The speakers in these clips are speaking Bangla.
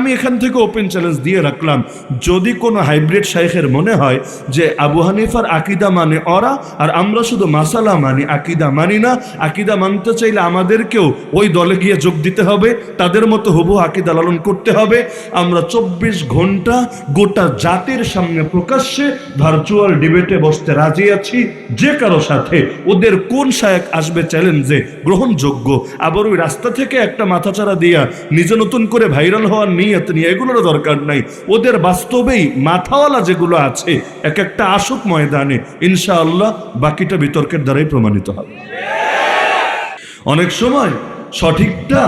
আমি এখান থেকে ওপেন চ্যালেঞ্জ দিয়ে রাখলাম। যদি কোনো হাইব্রিড শাইখের মনে হয় যে আবু হানিফার আকিদা মানে অরা আর আমরা শুধু মাসালা মানি, আকিদা মানি না, আকিদা মানতে চাইলে আমাদেরকেও ওই দলে গিয়ে যোগ দিতে হবে, তাদের মতো হবু আকিদা লালন করতে হবে। আমরা চব্বিশ ঘণ্টা গোটা জাতির সামনে প্রকাশ্যে ভার্চুয়াল ডিবেটে বসতে রাজি আছি, যে কারও সাথে ওদের কোন শায়ক আসবে চ্যালেঞ্জে গ্রহণযোগ্য। আবার ওই রাস্তা থেকে একটা মাথাচাড়া দিয়া নিজে নতুন করে ভাইরাল হওয়ার নিয়ত নিয়ে এগুলোর দরকার নাই। ওদের বাস্তবেই মাথাওয়ালা যেগুলো আছে এক একটা আসুক ময়দানে, ইনশাআল্লাহ বাকিটা বিতর্কের দ্বারাই প্রমাণিত হবে। অনেক সময় সঠিকটা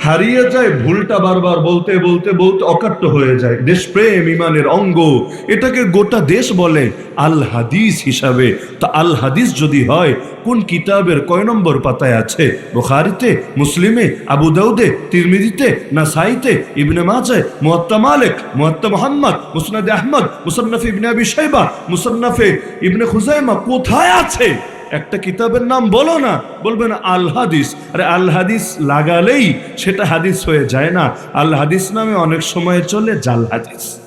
হারিয়ে যায় ভুলটা বারবার বলতে বলতে বলতে অকাট্য হয়ে যায়। দেশপ্রেম, ইমানের অঙ্গ, এটাকে গোটা দেশ বলে আল হাদিস হিসাবে। তা আল হাদিস যদি হয়, কোন কিতাবের কয় নম্বর পাতায় আছে? বুখারিতে, মুসলিমে, আবু দাউদে তিরমিদিতে নাসাইতে, ইবনে মাজায়, মুয়াত্তা মালিক, মুয়াত্তা মুহাম্মদ, মুসনাদে আহমদ, মুসান্নাফ ইবনে আবি শাইবা, মুসান্নাফে ইবনে খুজাইমা কোথায় আছে? একটা কিতাবের নাম বলো না বলবেন আল হাদিস। আরে আল হাদিস লাগালেই সেটা হাদিস হয়ে যায় না। আল হাদিস নামে অনেক সময় চলে জাল হাদিস।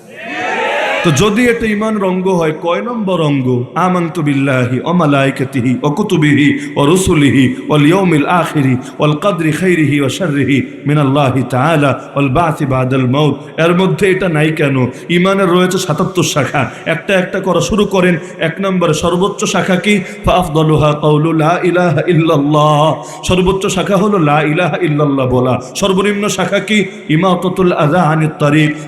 তো যদি এটা ইমান রঙ্গ হয়, কয় নম্বর অঙ্গ? আমান্তু বিল্লাহি ও মালাইকাতিহি ও রসুলিহি ওল ইয়ৌমিল আখিরি ওল কদরি খৈরিহি ও শর্রিহি মিনাল্লাহি তাআলা ওল বাসি বাদাল মৌত এর মধ্যে এটা নাই কেন? ইমানের রয়েছে সাতাত্তর শাখা। একটা একটা করা শুরু করেন, এক নম্বরে সর্বোচ্চ শাখা কি? সর্বোচ্চ শাখা হলো লা ইলাহা ইল্লাল্লাহ বলা। সর্বনিম্ন শাখা কি? ইমাতাতুল আযা আনিত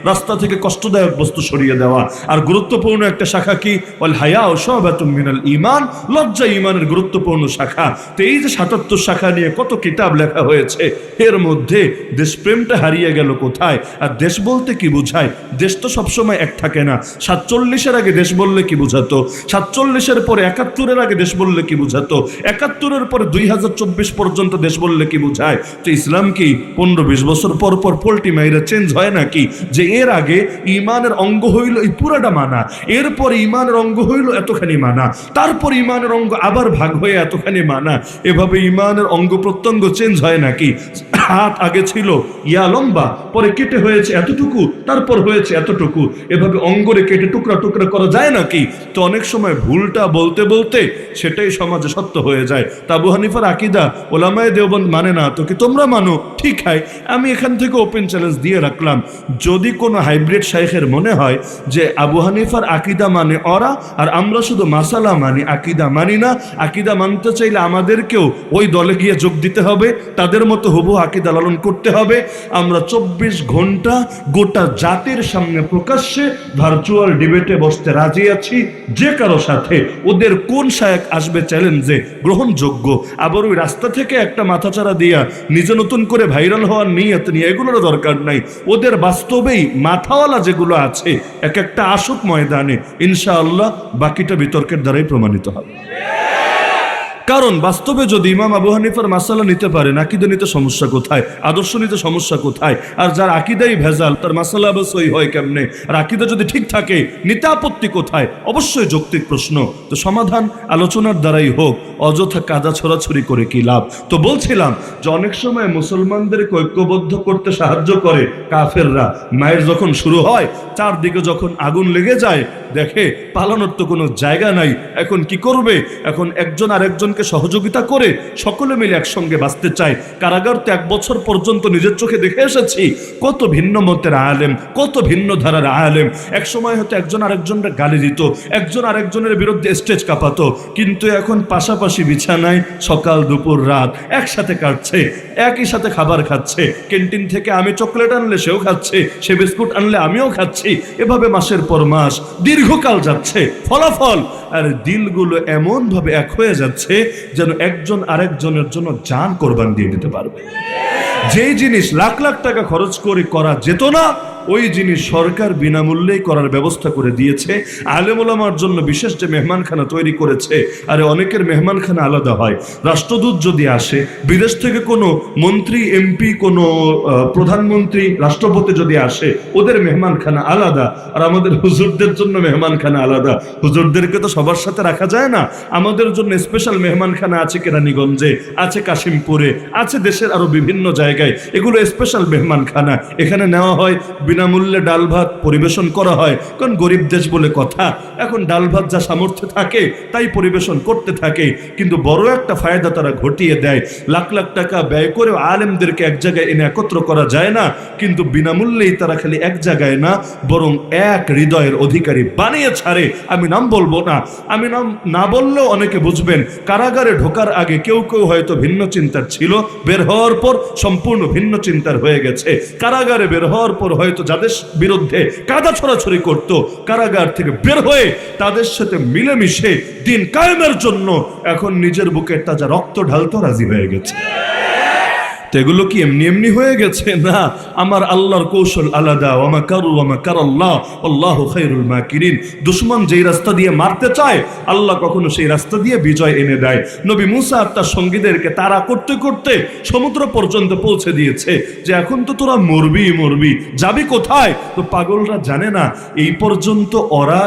রাস্তা থেকে কষ্টদায়ক বস্তু সরিয়ে দেওয়া। আর গুরুত্বপূর্ণ একটা শাখা কি? ওয়াল হায়া ও সবাতুম মিনাল ঈমান, লজ্জা ঈমানের গুরুত্বপূর্ণ শাখা। তো এই যে সাতাত্তর শাখা নিয়ে কত কিতাব লেখা হয়েছে, এর মধ্যে দেশপ্রেমটা হারিয়ে গেল কোথায়? আর দেশ বলতে কি বোঝায়? দেশ তো সবসময় এক থাকে না। সাতচল্লিশের আগে দেশ বললে কি বোঝাতো? সাতচল্লিশের পরে একাত্তরের আগে দেশ বললে কি বোঝাতো? একাত্তরের পরে দুই হাজার চব্বিশ পর্যন্ত দেশ বললে কি বোঝায়? তো ইসলাম কি পনেরো বিশ বছর পর পর পোল্ট্রি মাইরা চেঞ্জ হয় নাকি? যে এর আগে ইমানের অঙ্গ হইল এই পুরাটা মানা। এরপরে ইমানের অঙ্গ হইল এতখানি মানা। তারপর ইমানের অঙ্গ আবার ভাগ হয়ে এতখানি মানা। এভাবে ইমানের অঙ্গ প্রত্যঙ্গ চেঞ্জ হয় নাকি? হাত আগে ছিল, ইয়া লম্বা, পরে কেটে হয়েছে এতটুকু, তারপর হয়েছে এতটুকু। এভাবে অঙ্গরে কেটে টুকরা টুকরা করা যায় নাকি? তো অনেক সময় ভুলটা বলতে বলতে সেটাই সমাজে সত্য হয়ে যায়। তাবু হানিফার আকিদা, ওলামায় দেওবন্দ মানে না, তো কি তোমরা মানো? ঠিক হয়, আমি এখান থেকে ওপেন চ্যালেঞ্জ দিয়ে রাখলাম। যদি কোনো হাইব্রিড শাইখের মনে হয় যে আবু হানিফার আকিদা মানে অরা, আর আমরা শুধু মাসালা মানি, আকিদা মানি না, আকিদা মানতে চাইলে আমাদেরকেও ওই দলে গিয়ে যোগ দিতে হবে। তাদের মতো হবু আকিদা লালন করতে হবে। আমরা চব্বিশ ঘণ্টা গোটা জাতির সামনে প্রকাশ্যে ভার্চুয়াল ডিবেটে বসতে রাজি আছি। যে কারও সাথে ওদের কোন শায়ক আসবে চ্যালেঞ্জে গ্রহণযোগ্য? আবার ওই রাস্তা থেকে একটা মাথাচাড়া দিয়া নিজে নতুন করে ভাইরাল হওয়ার নিয়ত নিয়ে এগুলোর দরকার নাই। ওদের বাস্তবেই মাথাওয়ালা যেগুলো আছে, এক একটা আসুক ময়দানে, ইনশাআল্লাহ বাকিটা বিতর্কের দ্বারাই প্রমাণিত হবে। কারণ বাস্তবে যদি ইমাম আবু হানিফার মাসালা নিতে পারে আকিদা নিতে সমস্যা কোথায়? আদর্শ নিতে সমস্যা কোথায়? আর যার আকিদাই ভেজাল, তার মাসালা আবার সই হয় কেমনে? আর আকিদা যদি ঠিক থাকে, নিতে আপত্তি কোথায়? অবশ্যই যৌক্তিক প্রশ্ন। তো সমাধান আলোচনার দ্বারাই হোক, অযথা কাদা ছড়াছড়ি করে কি লাভ? তো বলছিলাম যে অনেক সময় মুসলমানদেরকে ঐক্যবদ্ধ করতে সাহায্য করে কাফেররা। মায়ের যখন শুরু হয়, চারদিকে যখন আগুন লেগে যায় দেখে পালানোর তো কোনো জায়গা নাই। এখন কি করবে? এখন একজন আর একজনকে সহযোগিতা করে সকলে মিলে একসঙ্গে বাঁচতে চায়। কারাগার তো এক বছর পর্যন্ত নিজের চোখে দেখে এসেছি। কত ভিন্ন মতের আলেম, কত ভিন্ন ধারার আলেম। এক সময় হয়তো একজন আরেকজনের গালি দিত, একজন আরেকজনের বিরুদ্ধে স্টেজ কাঁপাতো। কিন্তু এখন পাশাপাশি বিছানায় সকাল, দুপুর, রাত একসাথে কাটছে, একই সাথে খাবার খাচ্ছে। ক্যান্টিন থেকে আমি চকলেট আনলে সেও খাচ্ছে, সে বিস্কুট আনলে আমিও খাচ্ছি। এভাবে মাসের পর মাস দীর্ঘকাল যাচ্ছে, ফলাফল, আর দিলগুলো এমন ভাবে এক হয়ে যাচ্ছে যেন একজন আরেকজনের জন্য যান কোরবান দিয়ে দিতে পারবে। যেই জিনিস লাখ লাখ টাকা খরচ করে করা যেত না ওই জিনিস সরকার বিনামূল্যেই করার ব্যবস্থা করে দিয়েছে আলেমুলামার জন্য বিশেষ যে মেহমানখানা তৈরি করেছে, আরে অনেকের মেহমানখানা আলাদা হয়। রাষ্ট্রদূত যদি আসে, বিদেশ থেকে কোনো মন্ত্রী, এমপি, কোনো প্রধানমন্ত্রী, রাষ্ট্রপতি যদি আসে, ওদের মেহমানখানা আলাদা। আর আমাদের হুজুরদের জন্য মেহমানখানা আলাদা। হুজুরদেরকে তো সবার সাথে রাখা যায় না। আমাদের জন্য স্পেশাল মেহমানখানা আছে কেরানীগঞ্জে, আছে কাশিমপুরে, আছে দেশের আরও বিভিন্ন জায়গায়। এগুলো স্পেশাল মেহমানখানা। এখানে নেওয়া হয় বিনামূল্যে ডাল ভাত পরিবেশন করা হয়। কারণ গরিব দেশ বলে কথা, এখন ডাল ভাত যা সামর্থ্য থাকে, তাই পরিবেশন করতে থাকে। কিন্তু বড় একটা ফায়দা তারা ঘটিয়ে দেয়। লাখ লাখ টাকা ব্যয় করেও আলেমদেরকে এক জায়গায় এনে একত্র করা যায় না, কিন্তু বিনামূল্যেই তারা খালি এক জায়গায় না, বরং এক হৃদয়ের অধিকারী বানিয়ে ছাড়ে। আমি নাম বলব না। আমি নাম না বললেও অনেকে বুঝবেন, কারাগারে ঢোকার আগে কেউ কেউ হয়তো ভিন্ন চিন্তার ছিল, বের হওয়ার পর সম্পূর্ণ ভিন্ন চিন্তার হয়ে গেছে। কারাগারে বের হওয়ার পর হয়তো যাদের বিরুদ্ধে কাদা ছড়াছড়ি করত, কারাগার থেকে বের হয়ে তাদের সাথে মিলেমিশে দিন কায়েমের জন্য এখন নিজের বুকে তাজা রক্ত ঢালতো রাজি হয়ে গেছে। তো এগুলো কি এমনি এমনি হয়ে গেছে? না, আমার আল্লাহর কৌশল আলাদা। ওমা কারু ওমা কারাল্লাহ আল্লাহ খাইরুল মাকিরিন। দুশ্মন যেই রাস্তা দিয়ে মারতে চায়, আল্লাহ কখনো সেই রাস্তা দিয়ে বিজয় এনে দেয়। নবী মুসা আর তার সঙ্গীদেরকে তারা করতে করতে সমুদ্র পর্যন্ত পৌঁছে দিয়েছে যে, এখন তো তোরা মরবি মরবি। যাবি কোথায়? তো পাগলরা জানে না, এই পর্যন্ত ওরা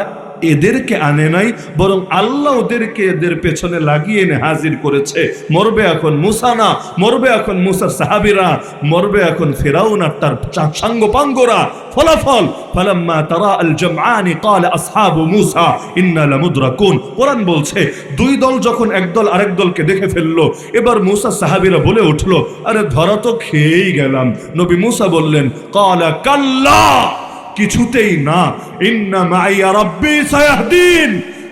এদেরকে আনে নাই, বরং আল্লাহ ওদেরকে এদের পেছনে লাগিয়ে এনে হাজির করেছে। মরবে এখন মুসা না, মরবে এখন মুসার সাহাবিরা, মরবে এখন ফেরাউন আর তার সাঙ্গপাঙ্গরা। ফলাফল, ফালাম্মা তারা আল ক্বালা আসহাবু মুসা কোরআন বলছে, দুই দল যখন একদল আরেক দলকে দেখে ফেলল, এবার মুসা সাহাবীরা বলে উঠল, আরে ধরা তো খেয়েই গেলাম। নবী মুসা বললেন, ক্বালা কাল্লা! কিছুতেই না।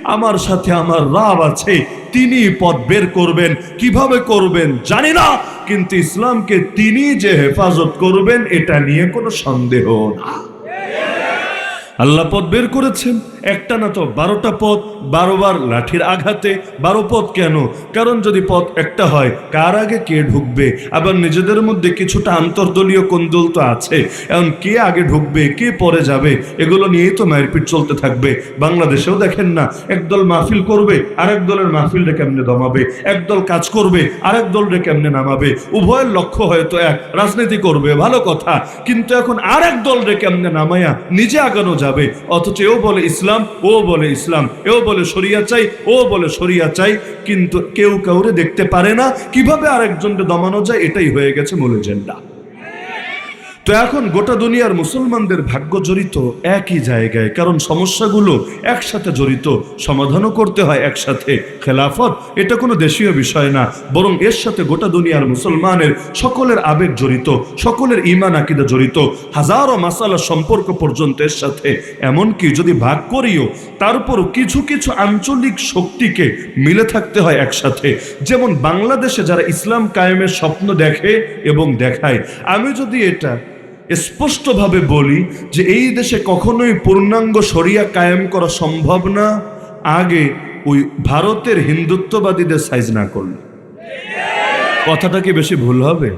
আমার সাথে আমার রাব আছে, তিনি পথ বের করবেন। কীভাবে করবেন জানি না, কিন্তু ইসলামকে তিনি যে হেফাজত করবেন, এটা নিয়ে কোনো সন্দেহ না। আল্লাহ পথ বের করেছেন। একটা না তো বারোটা পথ বারোবার লাঠির আঘাতে, বারো পথ কেন? কারণ যদি পথ একটা হয়, কার আগে কে ঢুকবে? আবার নিজেদের মধ্যে কিছুটা আন্তর্দলীয় কোন্দল তো আছে। এখন কে আগে ঢুকবে, কে পরে যাবে, এগুলো নিয়েই তো মারপিট চলতে থাকবে। বাংলাদেশেও দেখেন না, একদল মাহফিল করবে, আরেক দলের মাহফিলটা কেমনে দমাবে? একদল কাজ করবে, আরেক দলরে কেমনে নামাবে? উভয়ের লক্ষ্য হয়তো এক, রাজনীতি করবে, ভালো কথা। কিন্তু এখন আরেক দলরে কেমনে নামায়া নিজে আগানো যাবে? অথচ এও বলে ইসলাম ও বলে ইসলাম। এও বলে সরিয়া চাই, ও বলে সরিয়া চাই, কিন্তু কেউ কাউরে দেখতে পারে না। কীভাবে আরেকজনকে দমানো যায়, এটাই হয়ে গেছে মূল এজেন্ডা। তো এখন গোটা দুনিয়ার মুসলমানদের ভাগ্য জড়িত একই জায়গায়, কারণ সমস্যাগুলো একসাথে জড়িত, সমাধানও করতে হয় একসাথে। খেলাফত, এটা কোনো দেশীয় বিষয় না, বরং এর সাথে গোটা দুনিয়ার মুসলমানের সকলের আবেগ জড়িত, সকলের ইমান আকিদা জড়িত, হাজারো মাসালা সম্পর্ক পর্যন্ত এর সাথে। এমনকি যদি ভাগ করিও তারপরও কিছু কিছু আঞ্চলিক শক্তিকে মিলে থাকতে হয় একসাথে। যেমন বাংলাদেশে যারা ইসলাম কায়েমের স্বপ্ন দেখে এবং দেখায়, আমি যদি এটা স্পষ্টভাবে বলি যে এই দেশে কখনোই পূর্ণাঙ্গ শরিয়া কায়েম করা সম্ভব না। আগে ওই ভারতের হিন্দুত্ববাদীদের সাইজ না করলে। কথাটা কি বেশি ভুল হবে?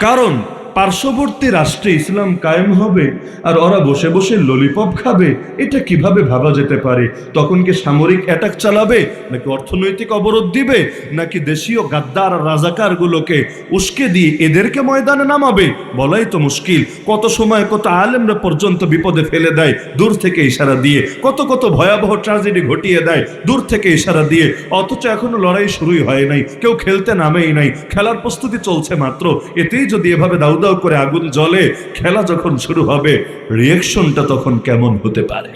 কারণ পার্শ্ববর্তী রাষ্ট্রে ইসলাম কায়েম হবে আর ওরা বসে বসে ললিপপ খাবে, এটা কীভাবে ভাবা যেতে পারে? তখন কি সামরিক অ্যাটাক চালাবে, নাকি অর্থনৈতিক অবরোধ দিবে, নাকি দেশীয় গাদ্দার রাজাকারগুলোকে উস্কে দিয়ে এদেরকে ময়দানে নামাবে? বলাই তো মুশকিল। কত সময় কত আলেমরা পর্যন্ত বিপদে ফেলে দেয়, দূর থেকে ইশারা দিয়ে। কত কত ভয়াবহ ট্রাজেডি ঘটিয়ে দেয়, দূর থেকে ইশারা দিয়ে। অথচ এখনও লড়াই শুরুই হয় নাই, কেউ খেলতে নামেই নাই। খেলার প্রস্তুতি চলছে মাত্র। এতেই যদি এভাবে দাউ দাউ করে আগুন জলে খেলা যখন শুরু হবে রিয়েকশনটা তখন কেমন হতে পারে?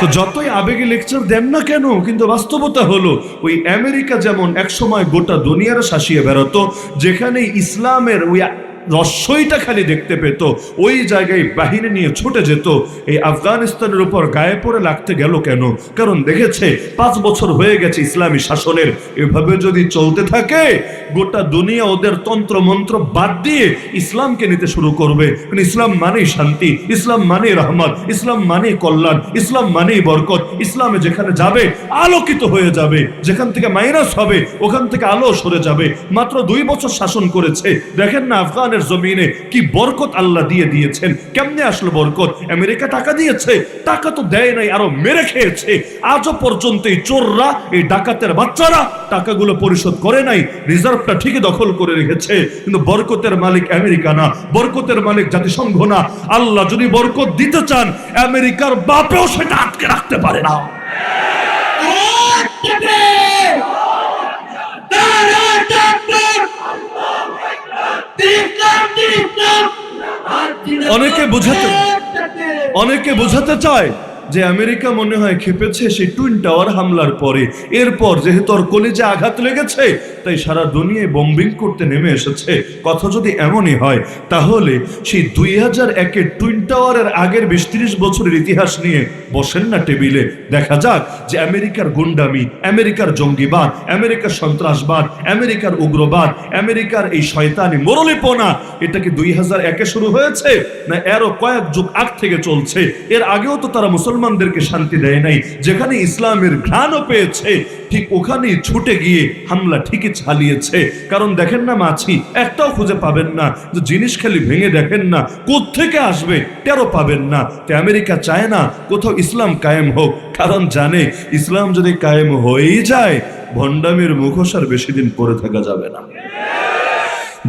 তো যতই আবেগে লেকচার দেন না কেন, কিন্তু বাস্তবতা হলো, ওই আমেরিকা যেমন একসময় গোটা দুনিয়ার শাসিয়ে বেরোতো যেখানে ইসলামের ওই রস্যইটা খালি দেখতে পেত। ওই জায়গায় বাহিনী নিয়ে ছুটে যেত। এই আফগানিস্তানের উপর গায়ে পড়ে লাগতে গেল কেন? কারণ দেখেছে, পাঁচ বছর হয়ে গেছে ইসলামী শাসনের। এভাবে যদি চলতে থাকে, গোটা দুনিয়া ওদের তন্ত্র মন্ত্র বাদ দিয়ে ইসলামকে নিতে শুরু করবে। ইসলাম মানেই শান্তি, ইসলাম মানেই রহমত, ইসলাম মানেই কল্যাণ, ইসলাম মানেই বরকত। ইসলামে যেখানে যাবে, আলোকিত হয়ে যাবে। যেখান থেকে মাইনাস হবে, ওখান থেকে আলো সরে যাবে। মাত্র দুই বছর শাসন করেছে। দেখেন না আফগান আসমানের জমিনে কি বরকত আল্লাহ দিয়ে দিয়েছেন? কেমনে আসলো বরকত? আমেরিকা টাকা দিয়েছে, টাকা তো দেয় নাই, আরও মেরে খেয়েছে। আজও পর্যন্ত এই চোররা, এই ডাকাতের বাচ্চারা টাকাগুলো পরিশোধ করে নাই, রিজার্ভটা ঠিকই দখল করে রেখেছে। কিন্তু বরকতের মালিক আমেরিকা না, বরকতের মালিক জাতিসংঘ না। আল্লাহ যদি বরকত দিতে চান, আমেরিকার বাপেও সেটা আটকে রাখতে পারে না। অনেকে বোঝাতে অনেকে বোঝাতে চায়। যে আমেরিকা মনে হয় খেপেছে সেই টুইন টাওয়ার হামলার পরে। এরপর যেহেতু ওর কলেজে আঘাত লেগেছে, তাই সারা দুনিয়ায় বম্বিং করতে নেমে এসেছে। কথা যদি এমনই হয়, তাহলে সেই দুই হাজার একের টুইন টাওয়ারের আগের বিশ ত্রিশ বছরের ইতিহাস নিয়ে বসেন না টেবিলে। দেখা যাক যে আমেরিকার গুন্ডামি, আমেরিকার জঙ্গিবাদ, আমেরিকার সন্ত্রাসবাদ, আমেরিকার উগ্রবাদ, আমেরিকার এই শয়তানি মরলিপনা, এটা কি দুই হাজার একে শুরু হয়েছে? না এরও কয়েক যুগ আগ থেকে চলছে। এর আগেও তো তারা মুসলমানদেরকে শান্তি দেয় নাই, যেখানে ইসলামের ঘ্রাণও পেয়েছে, ঠিক ওখানেই ছুটে গিয়ে হামলা ঠিকই চালিয়েছে। কারণ দেখেন না মাছি, একটাও খুঁজে পাবেন না যে জিনিস খালি ভেঙে দেখেন না থেকে আসবে টেরো পাবেন না। তো আমেরিকা চায় না কোথাও ইসলাম কায়েম হোক, কারণ জানে ইসলাম যদি কায়েম হয়েই যায়, ভণ্ডামির মুখোশ আর বেশি দিন পরে থাকা যাবে না।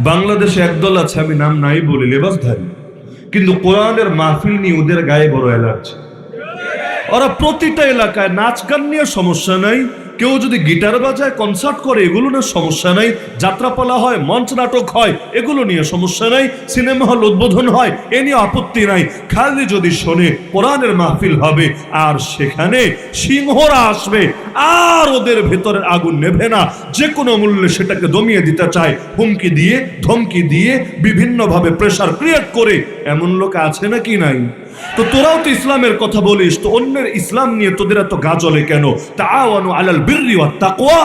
বাংলাদেশে একদল আছে, আমি নাম নাই বলি লেবাসধারী, কিন্তু কোরআনের মাহফিল নিয়ে ওদের গায়ে বড় অ্যালার্জি। ওরা প্রতিটা এলাকায় নাচ গান নিয়ে সমস্যা নাই। কেউ যদি গিটার বাজায় কনসার্ট করে, এগুলো নিয়ে সমস্যা নাই। যাত্রাপালা হয়, মঞ্চ নাটক হয়, এগুলো নিয়ে সমস্যা নাই। সিনেমা হল উদ্বোধন হয়, এ নিয়ে আপত্তি নাই। খালি যদি শোনে, কোরআনের মাহফিল হবে, আর সেখানে সিংহরা আসবে, আর ওদের ভেতরের আগুন নেভে না। যে কোনো মূল্যে সেটাকে দমিয়ে দিতে চায়, হুমকি দিয়ে, ধমকি দিয়ে, বিভিন্নভাবে প্রেসার ক্রিয়েট করে। এমন লোক আছে নাকি নাই? তো তোরাও তো ইসলামের কথা বলিস, তো অন্যের ইসলাম নিয়ে তোদের এত গাজলে কেন? তাআওয়ানু আলাল বিররি ওয়াত তাকওয়া।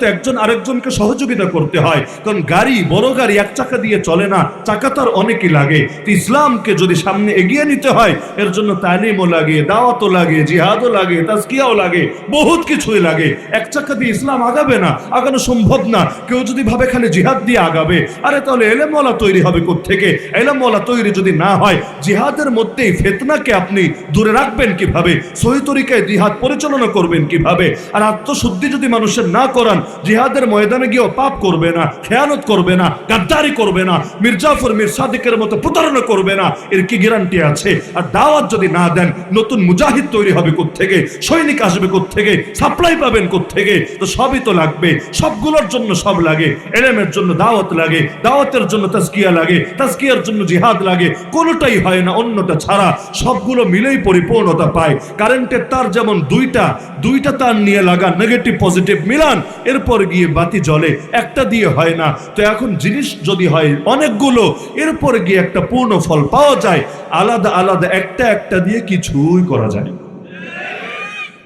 তো একজন আরেকজনকে সহযোগিতা করতে হয়, কারণ গাড়ি, বড় গাড়ি এক চাকা দিয়ে চলে না, চাকা তার অনেকই লাগে। তো ইসলামকে যদি সামনে এগিয়ে নিতে হয়, এর জন্য তালিমও লাগে, দাওয়াতও লাগে, জিহাদও লাগে, তাজকিয়াও লাগে, বহুত কিছুই লাগে। এক চাকা দিয়ে ইসলাম আগাবে না, আগানো সম্ভব না। কেউ যদি ভাবে খালি জিহাদ দিয়ে আগাবে, আরে তাহলে এলেমওয়ালা তৈরি হবে থেকে এলেমওয়ালা তৈরি যদি না হয়, জিহাদের মধ্যেই ফেতনাকে আপনি দূরে রাখবেন কীভাবে? সহি তরিকায় জিহাদ পরিচালনা করবেন কীভাবে? আর আত্মশুদ্ধি যদি মানুষের না করান, জিহাদের ময়দানে গিয়েও পাপ করবে না, খেয়ানত করবে না, গাদ্দারি করবে না, মির্জাফর মির সাদিকের মতো প্রতারণা করবে না, এর কি গ্যারান্টি আছে? আর দাওয়াত যদি না দেন, নতুন মুজাহিদ তৈরি হবে থেকে সৈনিক আসবে থেকে সাপ্লাই পাবেন থেকে তো সবই তো লাগবে। সবগুলোর জন্য সব লাগে। এলেমের জন্য দাওয়াত লাগে। দাওয়াতের জন্য তাজকিয়া লাগে। তাজকিয়ার জন্য জিহাদ লাগে। কোনোটাই হয় না, অন্যটা ছাড়া সবগুলো মিলেই পরিপূর্ণতা পায়। কারেন্টের তার যেমন দুইটা দুইটা তার নিয়ে লাগান নেগেটিভ পজিটিভ মিলান, এরপর গিয়ে বাতি জলে একটা দিয়ে হয় না। তো এখন জিনিস যদি হয় অনেকগুলো, এরপর গিয়ে একটা পূর্ণ ফল পাওয়া যায়। আলাদা আলাদা, একটা একটা দিয়ে কিছুই করা যায়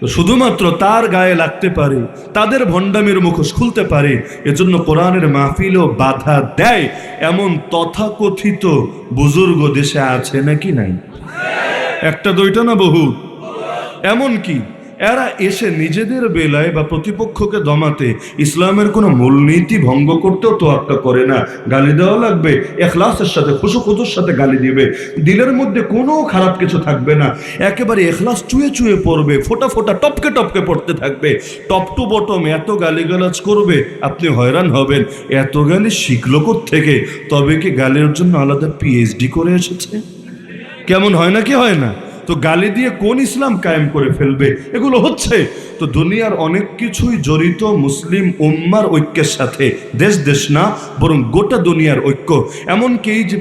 শুধুমাত্র তার গায়ে লাগতে পারে, তাদের ভণ্ডামির মুখোশ খুলতে পারে, এজন্য কোরআনের মাহফিলও বাধা দেয় এমন তথাকথিত বুজুর্গ দেশে আছে নাকি নাই? একটা দুইটা না বহু? এমন কি? এরা এসে নিজেদের বেলায় বা প্রতিপক্ষকে দমাতে ইসলামের কোনো মূলনীতি ভঙ্গ করতেও তো তোয়াক্কা করে না। গালি দেওয়া লাগবে, এখলাসের সাথে খুশু খুতুর সাথে গালি দিবে। দিলের মধ্যে কোনো খারাপ কিছু থাকবে না। একেবারে এখলাস চুয়ে চুয়ে পড়বে, ফোটা ফোটা, টপকে টপকে পড়তে থাকবে। টপ টু বটম এত গালিগালাজ করবে, আপনি হয়রান হবেন। এত গালি শিখলো থেকে তবে কি গালির জন্য আলাদা পিএইচডি করে এসেছে? কেমন হয় না কি হয় না? তো গালি দিয়ে কোন ইসলাম কায়েম করে ফেলবে? এগুলো হচ্ছে, তো দুনিয়ার অনেক কিছুই জড়িত মুসলিম উম্মার ঐক্যের সাথে। দেশ দেশ না, বরং গোটা দুনিয়ার ঐক্য। এমনকি যে